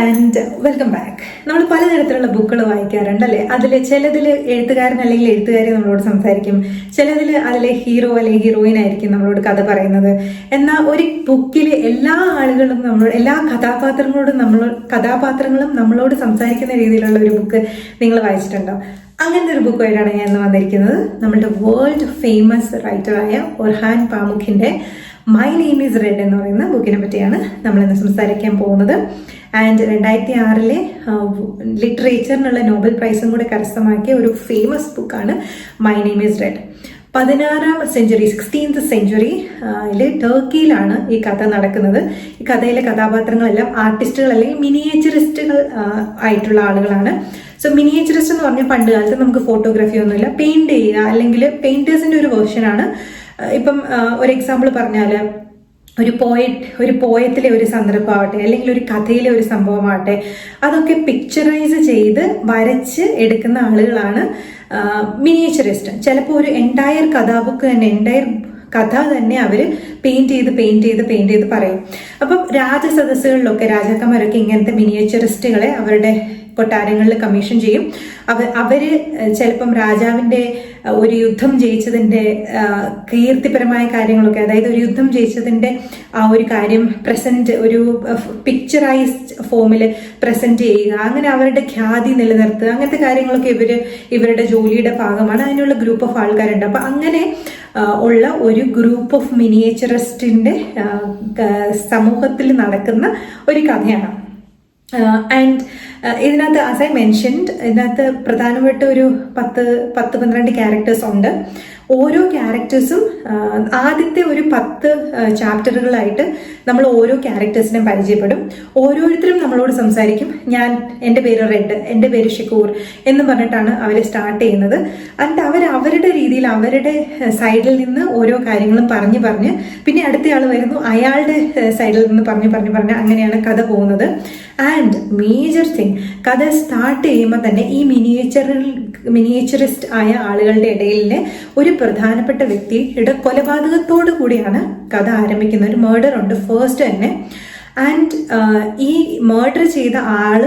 And welcome back നമ്മൾ പലതരത്തിലുള്ള ബുക്കുകൾ വായിക്കാറുണ്ട് അല്ലേ അതിൽ ചിലതിൽ എഴുത്തുകാരൻ അല്ലെങ്കിൽ എഴുത്തുകാരി നമ്മളോട് സംസാരിക്കും. ചിലതിൽ അതിലെ ഹീറോ അല്ലെങ്കിൽ ഹീറോയിൻ ആയിരിക്കും നമ്മളോട് കഥ പറയുന്നത്. എന്നാൽ ഒരു ബുക്കിൽ എല്ലാ ആളുകളും നമ്മളോട് എല്ലാ കഥാപാത്രങ്ങളോടും നമ്മൾ കഥാപാത്രങ്ങളും നമ്മളോട് സംസാരിക്കുന്ന രീതിയിലുള്ള ഒരു ബുക്ക് നിങ്ങൾ വായിച്ചിട്ടുണ്ടോ? അങ്ങനത്തെ ഒരു ബുക്കുമായിട്ടാണ് ഞാൻ ഇന്ന് വന്നിരിക്കുന്നത്. നമ്മുടെ വേൾഡ് ഫേമസ് റൈറ്ററായ ഒർഹാൻ പാമുഖിന്റെ മൈ നെയിം ഈസ് റെഡ് എന്ന് പറയുന്ന ബുക്കിനെ പറ്റിയാണ് നമ്മൾ ഇന്ന് സംസാരിക്കാൻ പോകുന്നത്. ആൻഡ് രണ്ടായിരത്തി ആറിലെ ലിറ്ററേച്ചറിനുള്ള നോബൽ പ്രൈസും കൂടെ കരസ്ഥമാക്കിയ ഒരു ഫേമസ് ബുക്കാണ് മൈ നെയിം ഈസ് റെഡ് പതിനാറാം സെഞ്ചുറി സിക്സ്റ്റീൻത് സെഞ്ചുറി ടർക്കിയിലാണ് ഈ കഥ നടക്കുന്നത്. ഈ കഥയിലെ കഥാപാത്രങ്ങളെല്ലാം ആർട്ടിസ്റ്റുകൾ അല്ലെങ്കിൽ മിനിയേച്ചറിസ്റ്റുകൾ ആയിട്ടുള്ള ആളുകളാണ്. സോ മിനിയേച്ചറിസ്റ്റ് എന്ന് പറഞ്ഞാൽ പണ്ട് കാലത്ത് നമുക്ക് ഫോട്ടോഗ്രാഫി ഒന്നുമില്ല. പെയിന്റ് ചെയ്യുക അല്ലെങ്കിൽ പെയിന്റേഴ്സിന്റെ ഒരു വേർഷനാണ് ഇപ്പം ഒരു എക്സാമ്പിൾ പറഞ്ഞാൽ ഒരു പോയറ്റ് ഒരു പോയത്തിലെ ഒരു സന്ദർഭമാവട്ടെ അല്ലെങ്കിൽ ഒരു കഥയിലെ ഒരു സംഭവമാവട്ടെ അതൊക്കെ പിക്ചറൈസ് ചെയ്ത് വരച്ച് എടുക്കുന്ന ആളുകളാണ് മിനിയേച്ചറിസ്റ്റ് ചിലപ്പോൾ ഒരു എന്റയർ കഥാബുക്ക് തന്നെ എന്റയർ കഥ തന്നെ അവർ പെയിന്റ് ചെയ്ത് പെയിന്റ് ചെയ്ത് പെയിന്റ് ചെയ്ത് പറയും. അപ്പം രാജസദസ്സുകളിലൊക്കെ രാജാക്കന്മാരൊക്കെ ഇങ്ങനത്തെ മിനിയേച്ചറിസ്റ്റുകളെ അവരുടെ കൊട്ടാരങ്ങളിൽ കമ്മീഷൻ ചെയ്യും. അവ അവർ ചിലപ്പം രാജാവിന്റെ ഒരു യുദ്ധം ജയിച്ചതിന്റെ കീർത്തിപരമായ കാര്യങ്ങളൊക്കെ അതായത് ഒരു യുദ്ധം ജയിച്ചതിന്റെ ആ ഒരു കാര്യം പ്രസന്റ് ഒരു പിക്ചറൈസ്ഡ് ഫോമിൽ പ്രസന്റ് ചെയ്യുക അങ്ങനെ അവരുടെ ഖ്യാതി നിലനിർത്തുക അങ്ങനത്തെ കാര്യങ്ങളൊക്കെ ഇവർ ഇവരുടെ ജോലിയുടെ ഭാഗമാണ്. അതിനുള്ള ഗ്രൂപ്പ് ഓഫ് ആൾക്കാരുണ്ട്. അപ്പം അങ്ങനെ ഉള്ള ഒരു ഗ്രൂപ്പ് ഓഫ് മിനിയേച്ചറിസ്റ്റിന്റെ സമൂഹത്തിൽ നടക്കുന്ന ഒരു കഥയാണ്. ആൻഡ് ഇതിനകത്ത് ആസ് ഐ മെൻഷൻഡ് ഇതിനകത്ത് പ്രധാനപ്പെട്ട ഒരു പത്ത് പത്ത് പന്ത്രണ്ട് ക്യാരക്ടേഴ്സ് ഉണ്ട്. ഓരോ ക്യാരക്ടേഴ്സും ആദ്യത്തെ ഒരു പത്ത് ചാപ്റ്ററുകളായിട്ട് നമ്മൾ ഓരോ ക്യാരക്ടേഴ്സിനെ പരിചയപ്പെടും. ഓരോരുത്തരും നമ്മളോട് സംസാരിക്കും. ഞാൻ എന്റെ പേര് റെഡ് എന്റെ പേര് ഷിക്കൂർ എന്ന് പറഞ്ഞിട്ടാണ് അവർ സ്റ്റാർട്ട് ചെയ്യുന്നത്. ആൻഡ് അവർ അവരുടെ രീതിയിൽ അവരുടെ സൈഡിൽ നിന്ന് ഓരോ കാര്യങ്ങളും പറഞ്ഞു പറഞ്ഞ് പിന്നെ അടുത്തയാൾ വരുന്നു അയാളുടെ സൈഡിൽ നിന്ന് പറഞ്ഞു പറഞ്ഞു പറഞ്ഞ് അങ്ങനെയാണ് കഥ പോകുന്നത്. ആൻഡ് മേജർ തിങ് കഥ സ്റ്റാർട്ട് ചെയ്യുമ്പോൾ തന്നെ ഈ മിനിയേച്ചറിൽ മിനിയേച്ചറിസ്റ്റ് ആയ ആളുകളുടെ ഇടയിൽ ഒരു പ്രധാനപ്പെട്ട വ്യക്തിയുടെ കൊലപാതകത്തോടു കൂടിയാണ് കഥ ആരംഭിക്കുന്നത്. ഒരു മേർഡർ ഉണ്ട് ഫേസ്റ്റ് തന്നെ. ആൻഡ് ഈ മേർഡർ ചെയ്ത ആൾ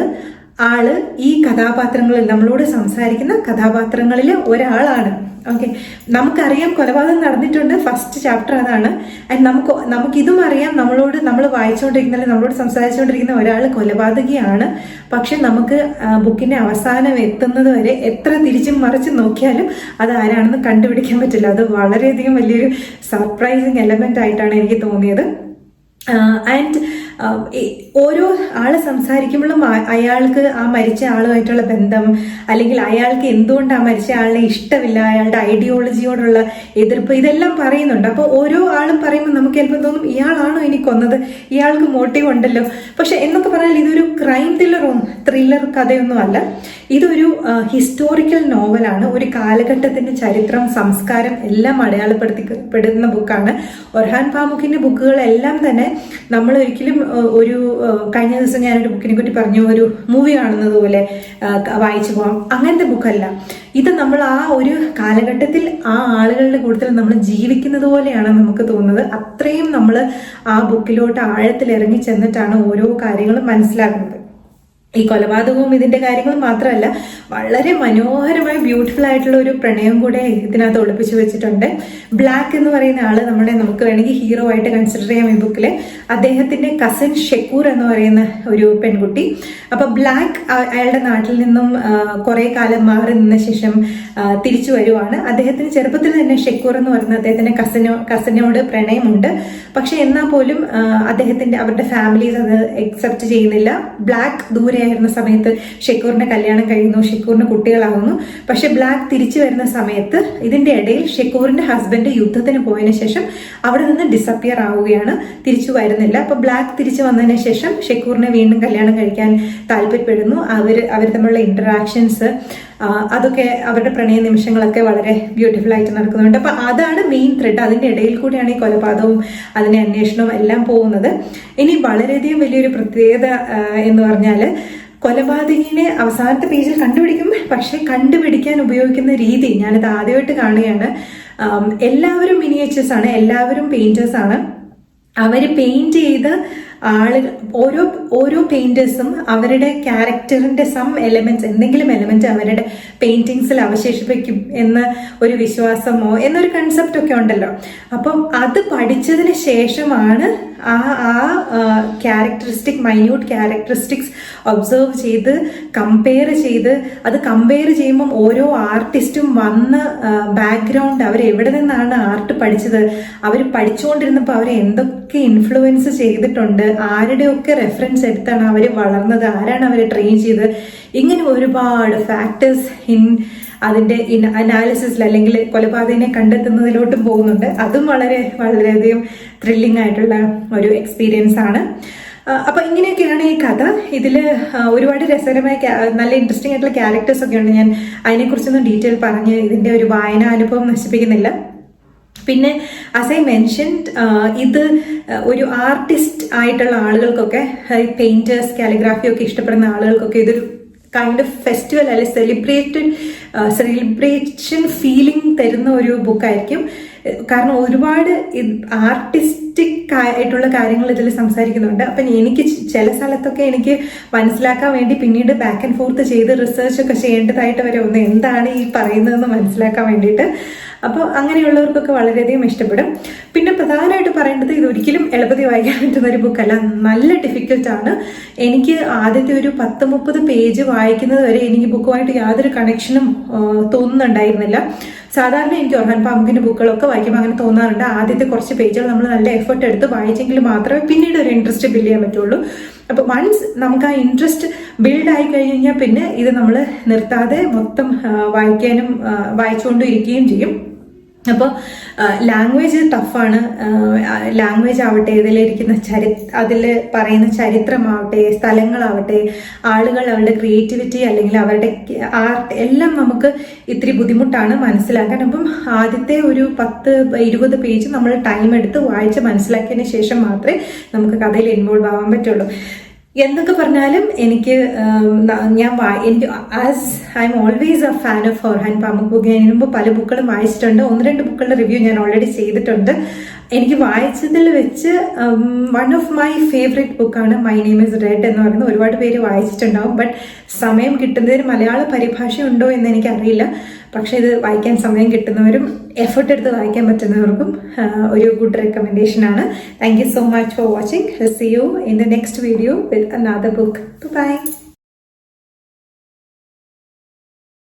ആൾ ഈ കഥാപാത്രങ്ങളിൽ നമ്മളോട് സംസാരിക്കുന്ന കഥാപാത്രങ്ങളിലെ ഒരാളാണ്. ഓക്കെ നമുക്കറിയാം കൊലപാതകം നടന്നിട്ടുണ്ട്. ഫസ്റ്റ് ചാപ്റ്റർ അതാണ്. ആൻഡ് നമുക്ക് നമുക്കിതും അറിയാം. നമ്മളോട് നമ്മൾ വായിച്ചുകൊണ്ടിരിക്കുന്ന നമ്മളോട് സംസാരിച്ചുകൊണ്ടിരിക്കുന്ന ഒരാൾ കൊലപാതകിയാണ്. പക്ഷെ നമുക്ക് ബുക്കിന്റെ അവസാനം എത്തുന്നത് വരെ എത്ര തിരിച്ചും മറിച്ച് നോക്കിയാലും അത് ആരാണെന്ന് കണ്ടുപിടിക്കാൻ പറ്റില്ല. അത് വളരെയധികം വലിയൊരു സർപ്രൈസിങ് എലമെന്റ് ആയിട്ടാണ് എനിക്ക് തോന്നിയത്. ആൻഡ് ഓരോ ആൾ സംസാരിക്കുമ്പോഴും അയാൾക്ക് ആ മരിച്ച ആളുമായിട്ടുള്ള ബന്ധം അല്ലെങ്കിൽ അയാൾക്ക് എന്തുകൊണ്ട് ആ മരിച്ച ആളിനെ ഇഷ്ടമില്ല അയാളുടെ ഐഡിയോളജിയോടുള്ള എതിർപ്പ് ഇതെല്ലാം പറയുന്നുണ്ട്. അപ്പോൾ ഓരോ ആളും പറയുമ്പോൾ നമുക്ക് ചിലപ്പോൾ തോന്നും ഇയാളാണോ ഇനി കൊന്നത്? ഇയാൾക്ക് മോട്ടീവ് ഉണ്ടല്ലോ. പക്ഷെ എന്നൊക്കെ പറഞ്ഞാൽ ഇതൊരു ക്രൈം ത്രില്ലറും ത്രില്ലർ കഥയൊന്നും അല്ല. ഇതൊരു ഹിസ്റ്റോറിക്കൽ നോവലാണ് ഒരു കാലഘട്ടത്തിന്റെ ചരിത്രം സംസ്കാരം എല്ലാം അടയാളപ്പെടുത്തിപ്പെടുന്ന ബുക്കാണ്. ഒർഹാൻ പാമുക്കിന്റെ ബുക്കുകളെല്ലാം തന്നെ നമ്മൾ ഒരിക്കലും ഒരു കഴിഞ്ഞ ദിവസം ഞാനൊരു ബുക്കിനെ പറ്റി പറഞ്ഞു. ഒരു മൂവി കാണുന്നത് പോലെ വായിച്ചു പോകാം. അങ്ങനത്തെ ബുക്കല്ല. ഇത് നമ്മൾ ആ ഒരു കാലഘട്ടത്തിൽ ആ ആളുകളുടെ കൂട്ടത്തിൽ നമ്മൾ ജീവിക്കുന്നത് പോലെയാണ് നമുക്ക് തോന്നുന്നത്. അത്രയും നമ്മൾ ആ ബുക്കിലോട്ട് ആഴത്തിൽ ഇറങ്ങി ചെന്നിട്ടാണ് ഓരോ കാര്യങ്ങളും മനസ്സിലാക്കുന്നത്. ഈ കൊലപാതകവും ഇതിന്റെ കാര്യങ്ങളും മാത്രമല്ല വളരെ മനോഹരമായി ബ്യൂട്ടിഫുൾ ആയിട്ടുള്ള ഒരു പ്രണയം കൂടെ ഇതിനകത്ത് ഒളിപ്പിച്ചു വെച്ചിട്ടുണ്ട്. ബ്ലാക്ക് എന്ന് പറയുന്ന ആൾ നമ്മളെ നമുക്ക് വേണമെങ്കിൽ ഹീറോ ആയിട്ട് കൺസിഡർ ചെയ്യാം ഈ ബുക്കിൽ അദ്ദേഹത്തിന്റെ കസിൻ ഷെക്കൂർ എന്ന് പറയുന്ന ഒരു പെൺകുട്ടി. അപ്പൊ ബ്ലാക്ക് അയാളുടെ നാട്ടിൽ നിന്നും കുറെ കാലം മാറി നിന്ന ശേഷം തിരിച്ചു വരുവാണ്. അദ്ദേഹത്തിന് ചെറുപ്പത്തിൽ തന്നെ ഷെക്കൂർ എന്ന് പറയുന്ന അദ്ദേഹത്തിന്റെ കസിനോ കസിനോട് പ്രണയമുണ്ട്. പക്ഷെ എന്നാൽ പോലും അദ്ദേഹത്തിന്റെ അവരുടെ ഫാമിലീസ് അത് അക്സെപ്റ്റ് ചെയ്യുന്നില്ല. ബ്ലാക്ക് ദൂരെയായിരുന്ന സമയത്ത് ഷെക്കൂറിന്റെ കല്യാണം കഴിയുന്നു ഷെക്കൂറിന് കുട്ടികളാകുന്നു പക്ഷെ ബ്ലാക്ക് തിരിച്ചു വരുന്ന സമയത്ത് ഇതിന്റെ ഇടയിൽ ഷെക്കൂറിന്റെ ഹസ്ബൻഡ് യുദ്ധത്തിന് പോയതിനു ശേഷം അവിടെ നിന്ന് ഡിസപ്പിയർ ആവുകയാണ്. തിരിച്ചു വരുന്നില്ല. അപ്പൊ ബ്ലാക്ക് തിരിച്ചു വന്നതിന് ശേഷം ഷെക്കൂറിനെ വീണ്ടും കല്യാണം കഴിക്കാൻ താല്പര്യപ്പെടുന്നു. അവർ അവർ തമ്മിലുള്ള ഇന്ററാക്ഷൻസ് അതൊക്കെ അവരുടെ പ്രണയ നിമിഷങ്ങളൊക്കെ വളരെ ബ്യൂട്ടിഫുൾ ആയിട്ട് നടക്കുന്നുണ്ട്. അപ്പൊ അതാണ് മെയിൻ ത്രെഡ് അതിന്റെ ഇടയിൽ കൂടിയാണ് ഈ കൊലപാതകവും അതിന്റെ അന്വേഷണവും എല്ലാം പോകുന്നത്. ഇനി വളരെയധികം വലിയൊരു പ്രത്യേകത എന്ന് പറഞ്ഞാൽ കൊലപാതകിനെ അവസാനത്തെ പേജിൽ കണ്ടുപിടിക്കും പക്ഷെ കണ്ടുപിടിക്കാൻ ഉപയോഗിക്കുന്ന രീതി ഞാനിത് ആദ്യമായിട്ട് കാണുകയാണ്. എല്ലാവരും മിനിയേച്ചേഴ്സ് ആണ് എല്ലാവരും പെയിന്റേഴ്സ് ആണ്. അവർ പെയിന്റ് ചെയ്ത് ആളുകൾ ഓരോ ഓരോ പെയിന്റേഴ്സും അവരുടെ ക്യാരക്ടറിന്റെ സം എലമെന്റ്സ് എന്തെങ്കിലും എലമെന്റ് അവരുടെ പെയിന്റിങ്സിൽ അവശേഷിപ്പിക്കും എന്ന ഒരു വിശ്വാസമോ എന്നൊരു കൺസെപ്റ്റ് ഒക്കെ ഉണ്ടല്ലോ. അപ്പം അത് പഠിച്ചതിന് ശേഷമാണ് ആ ആ ക്യാരക്ടറിസ്റ്റിക് മൈന്യൂട്ട് ക്യാരക്ടറിസ്റ്റിക്സ് ഒബ്സർവ് ചെയ്ത് കമ്പയർ ചെയ്ത് അത് കമ്പയർ ചെയ്യുമ്പം ഓരോ ആർട്ടിസ്റ്റും വന്ന് ബാക്ക്ഗ്രൗണ്ട് അവർ എവിടെ നിന്നാണ് ആർട്ട് പഠിച്ചത്? അവർ പഠിച്ചുകൊണ്ടിരുന്നപ്പോൾ അവർ എന്തൊക്കെ ഇൻഫ്ലുവൻസ് ചെയ്തിട്ടുണ്ട്? ആരുടെയൊക്കെ റെഫറൻസ് എടുത്താണ് അവർ വളർന്നത്? ആരാണ് അവരെ ട്രെയിൻ ചെയ്തത്? ഇങ്ങനെ ഒരുപാട് ഫാക്ടേഴ്സ് ഇൻ അതിന്റെ ഇൻ അനാലിസിസിൽ അല്ലെങ്കിൽ കൊലപാതകനെ കണ്ടെത്തുന്നതിലോട്ടും പോകുന്നുണ്ട്. അതും വളരെ വളരെയധികം ത്രില്ലിംഗ് ആയിട്ടുള്ള ഒരു എക്സ്പീരിയൻസ് ആണ്. അപ്പൊ ഇങ്ങനെയൊക്കെയാണ് ഈ കഥ. ഇതിൽ ഒരുപാട് രസകരമായ നല്ല ഇൻട്രസ്റ്റിംഗ് ആയിട്ടുള്ള ക്യാരക്ടേഴ്സ് ഒക്കെ ഉണ്ട്. ഞാൻ അതിനെക്കുറിച്ചൊന്നും ഡീറ്റെയിൽ പറഞ്ഞ് ഇതിന്റെ ഒരു വായന അനുഭവം നശിപ്പിക്കുന്നില്ല. പിന്നെ ആസ് ഐ മെൻഷൻഡ് ഇത് ഒരു ആർട്ടിസ്റ്റ് ആയിട്ടുള്ള ആളുകൾക്കൊക്കെ പെയിന്റേഴ്സ് കാലിഗ്രാഫി ഒക്കെ ഇഷ്ടപ്പെടുന്ന ആളുകൾക്കൊക്കെ ഇതൊരു കൈൻഡ് ഓഫ് ഫെസ്റ്റിവൽ അല്ലെ സെലിബ്രേറ്റഡ് സെലിബ്രേഷൻ ഫീലിംഗ് തരുന്ന ഒരു ബുക്കായിരിക്കും കാരണം ഒരുപാട് ആർട്ടിസ്റ്റിക് ആയിട്ടുള്ള കാര്യങ്ങൾ ഇതിൽ സംസാരിക്കുന്നുണ്ട്. അപ്പം എനിക്ക് ചില സ്ഥലത്തൊക്കെ എനിക്ക് മനസ്സിലാക്കാൻ വേണ്ടി പിന്നീട് ബാക്ക് ആൻഡ് ഫോർത്ത് ചെയ്ത് റിസർച്ച് ഒക്കെ ചെയ്യേണ്ടതായിട്ട് വരെ ഒന്ന് എന്താണ് ഈ പറയുന്നതെന്ന് മനസ്സിലാക്കാൻ വേണ്ടിയിട്ട് അപ്പോൾ അങ്ങനെയുള്ളവർക്കൊക്കെ വളരെയധികം ഇഷ്ടപ്പെടും. പിന്നെ പ്രധാനമായിട്ട് പറയേണ്ടത് ഇതൊരിക്കലും എളുപ്പത്തിൽ വായിക്കാൻ പറ്റുന്ന ഒരു ബുക്കല്ല നല്ല ഡിഫിക്കൽട്ടാണ് എനിക്ക് ആദ്യത്തെ ഒരു പത്ത് മുപ്പത് പേജ് വായിക്കുന്നത് വരെ എനിക്ക് ബുക്കുമായിട്ട് യാതൊരു കണക്ഷനും തോന്നുന്നുണ്ടായിരുന്നില്ല. സാധാരണ എനിക്ക് ഒർഹാൻ പാമ്പിന്റെ ബുക്കുകളൊക്കെ വായിക്കുമ്പോൾ അങ്ങനെ തോന്നാറുണ്ട്. ആദ്യത്തെ കുറച്ച് പേജുകൾ നമ്മൾ നല്ല എഫേർട്ട് എടുത്ത് വായിച്ചെങ്കിൽ മാത്രമേ പിന്നീട് ഒരു ഇൻട്രസ്റ്റ് ബിൽഡ് ചെയ്യാൻ പറ്റുള്ളൂ. അപ്പോൾ വൺസ് നമുക്ക് ആ ഇൻട്രസ്റ്റ് ബിൽഡ് ആയി കഴിഞ്ഞ് കഴിഞ്ഞാൽ പിന്നെ ഇത് നമ്മൾ നിർത്താതെ മൊത്തം വായിക്കാനും വായിച്ചുകൊണ്ടിരിക്കുകയും ചെയ്യും. അപ്പോൾ ലാംഗ്വേജ് ടഫാണ് ലാംഗ്വേജ് ആവട്ടെ ഇതിലിരിക്കുന്ന ചരി അതിൽ പറയുന്ന ചരിത്രമാവട്ടെ സ്ഥലങ്ങളാവട്ടെ ആളുകൾ അവരുടെ ക്രിയേറ്റിവിറ്റി അല്ലെങ്കിൽ അവരുടെ ആർട്ട് എല്ലാം നമുക്ക് ഇത്തിരി ബുദ്ധിമുട്ടാണ് മനസ്സിലാക്കാൻ. അപ്പം ആദ്യത്തെ ഒരു പത്ത് ഇരുപത് പേജ് നമ്മൾ ടൈം എടുത്ത് വായിച്ച് മനസ്സിലാക്കിയതിന് ശേഷം മാത്രമേ നമുക്ക് കഥയിൽ ഇൻവോൾവ് ആവാൻ പറ്റുള്ളൂ. എന്തൊക്കെ പറഞ്ഞാലും എനിക്ക് ഞാൻ എനിക്ക് as I'm always a fan of Pamuk book ഞാൻ മുമ്പ് പല ബുക്കുകളും വായിച്ചിട്ടുണ്ട്. ഒന്ന് രണ്ട് ബുക്കുകളുടെ റിവ്യൂ ഞാൻ ഓൾറെഡി ചെയ്തിട്ടുണ്ട്. എനിക്ക് വായിച്ചതിൽ വെച്ച് വൺ ഓഫ് മൈ ഫേവറേറ്റ് ബുക്കാണ് മൈ നെയിം ഇസ് റെഡ് എന്ന് പറയുന്നത് ഒരുപാട് പേര് വായിച്ചിട്ടുണ്ടാവും. ബട്ട് സമയം കിട്ടുന്നതിന് മലയാള പരിഭാഷ ഉണ്ടോ എന്ന് എനിക്കറിയില്ല. പക്ഷെ ഇത് വായിക്കാൻ സമയം കിട്ടുന്നവരും എഫേർട്ട് എടുത്ത് വായിക്കാൻ പറ്റുന്നവർക്കും ഒരു ഗുഡ് റെക്കമെൻഡേഷൻ ആണ്. Thank you so much for watching see you in the next video with another book bye